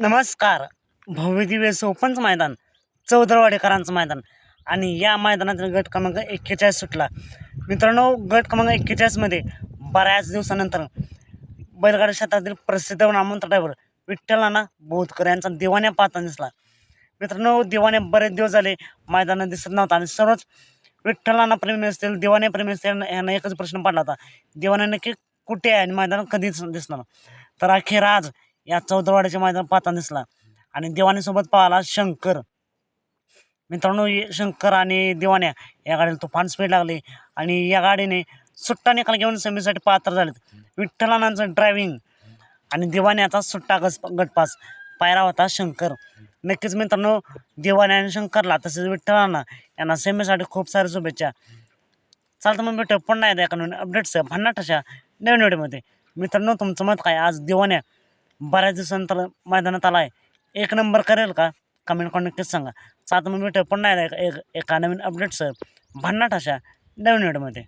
नमस्कार. भव्यदिव्य सोपंच मैदान चौदरवाडेकरांचं मैदान आणि या मैदानातील गट क्रमांक एक्केचाळीस सुटला. मित्रांनो गट क्रमांक एक्केचाळीसमध्ये बऱ्याच दिवसानंतर बैलगाडी क्षेत्रातील प्रसिद्ध नामंत ड्रायव्हर विठ्ठलाना बोधकर यांचा दिवाण्या पाहताना दिसला. मित्रांनो दिवाने बरेच दिवस झाले मैदानात दिसत नव्हता आणि सर्वच विठ्ठलांना प्रेमी असतील दिवाने प्रेमी असतील यांना- एकच प्रश्न पडला होता. दिवाने नक्की कुठे आहे आणि मैदान कधीच दिसणार? तर अखेर आज या चौदरवाड्याचे मैदान पाहताना दिसला. आणि दिवाणीसोबत पाहिला शंकर. मित्रांनो शंकर आणि दिवाण्या या गाडीला तुफान स्पीड लागली. आणि या गाडीने सुट्टा निकाल घेऊन सेमीसाठी पात्र झालेत. विठ्ठलानांचं ड्रायव्हिंग आणि दिवाण्याचा सुट्टा गस गटपास. पायरा होता शंकर. नक्कीच मित्रांनो दिवाण्या आणि शंकरला तसेच विठ्ठलांना यांना सेमीसाठी खूप साऱ्या शुभेच्छा. चालतं मग भेटू पुन्हा एकदा एका नवीन अपडेट्स भन्नाट अशा नवीन व्हिडिओमध्ये मित्रांनो तुमचं मत काय? आज दिवाण्या बऱ्याच दिवसानंतर मैदानात आला आहे एक नंबर करेल का? कमेंट करून नक्कीच सांगा. सात मग भेटू पुन्हा एक- एक- एका नवीन अपडेटसह भन्नाट अशा नवीन व्हिडिओमध्ये